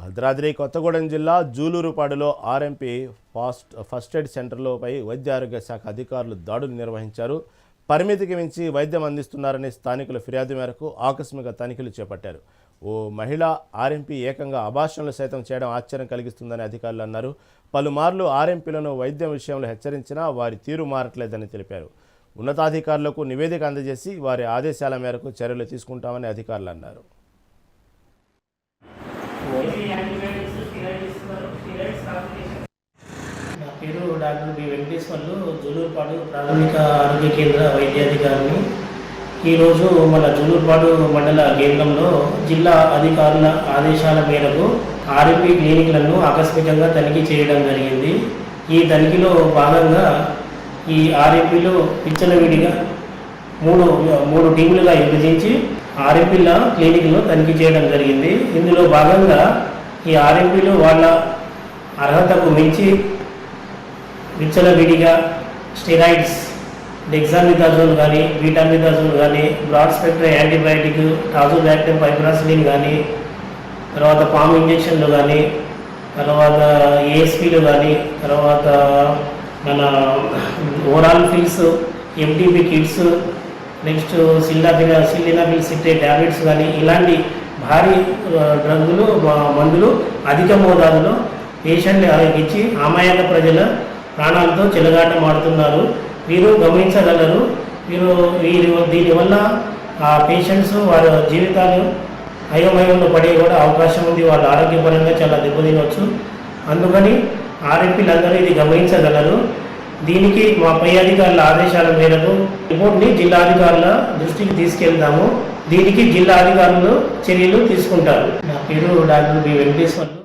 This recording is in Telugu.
భద్రాద్రి కొత్తగూడెం జిల్లా జూలూరుపాడులో ఆర్ఎంపీ ఫాస్ట్ ఫస్ట్ ఎయిడ్ సెంటర్లపై వైద్య ఆరోగ్య శాఖ అధికారులు దాడులు నిర్వహించారు. పరిమితికి మించి వైద్యం అందిస్తున్నారని స్థానికుల ఫిర్యాదు మేరకు ఆకస్మిక తనిఖీలు చేపట్టారు. ఓ మహిళ ఆర్ఎంపీ ఏకంగా అభాషణలు సైతం చేయడం ఆశ్చర్యం కలిగిస్తుందని అధికారులు అన్నారు. పలుమార్లు ఆర్ఎంపీలను వైద్యం విషయంలో హెచ్చరించినా వారి తీరు మారట్లేదని తెలిపారు. ఉన్నతాధికారులకు నివేదిక అందజేసి వారి ఆదేశాల మేరకు చర్యలు తీసుకుంటామని అధికారులు అన్నారు. నా పేరు డాక్టర్ బి వెంకటేశ్వర్లు జూలూరుపాడు ప్రాథమిక ఆరోగ్య కేంద్ర వైద్యాధికారిని. ఈరోజు మన జూలూరుపాడు మండల కేంద్రంలో జిల్లా అధికారుల ఆదేశాల మేరకు ఆర్ఎంపీ క్లినిక్లను ఆకస్మికంగా తనిఖీ చేయడం జరిగింది. ఈ తనిఖీలో భాగంగా ఈ ఆర్ఎంపీలో విడిగా మూడు మూడు టీములుగా విభజించి ఆర్ఎంపీల క్లినిక్లో తనిఖీ చేయడం జరిగింది. ఇందులో భాగంగా ఈ ఆర్ఎంపీలు వాళ్ళ అర్హతకు మించి విచ్చలవిడిగా స్టెరాయిడ్స్ డెక్సామిథాజోల్ కానీ బీటామిథాజోల్ కానీ broad spectrum antibiotic tazobactam piperacillin కానీ తర్వాత పామ్ ఇంజెక్షన్లు కానీ తర్వాత ఏఎస్పీలు కానీ తర్వాత మన oral pills MTP kits next సిల్లాబిల్ sildenafil citrate tablets కానీ ఇలాంటి భారీ ఆ, డ్రగ్గులు మందులు అధిక మోతాదులో పేషెంట్ ఇచ్చి అమాయక ప్రజల ప్రాణాలతో చెలగాటం ఆడుతున్నారు వీరు గమనించగలరు. వీరు వీరు దీనివల్ల ఆ పేషెంట్స్ వారి జీవితాలు అయోమయంలో పడే కూడా అవకాశం ఉంది. వాళ్ళ ఆరోగ్యపరంగా చాలా దెబ్బతినవచ్చు అందుకని ఆర్ఎంపీలందరూ ఇది గమనించగలరు. దీనికి మా పై అధికారుల ఆదేశాల మేరకు రిపోర్ట్ని జిల్లా అధికారుల దృష్టికి తీసుకెళ్తాము దీనికి జిల్లా అధికారులు చర్యలు తీసుకుంటారు. నా పేరు డాక్టర్ బి వెంకటేశ్వర్లు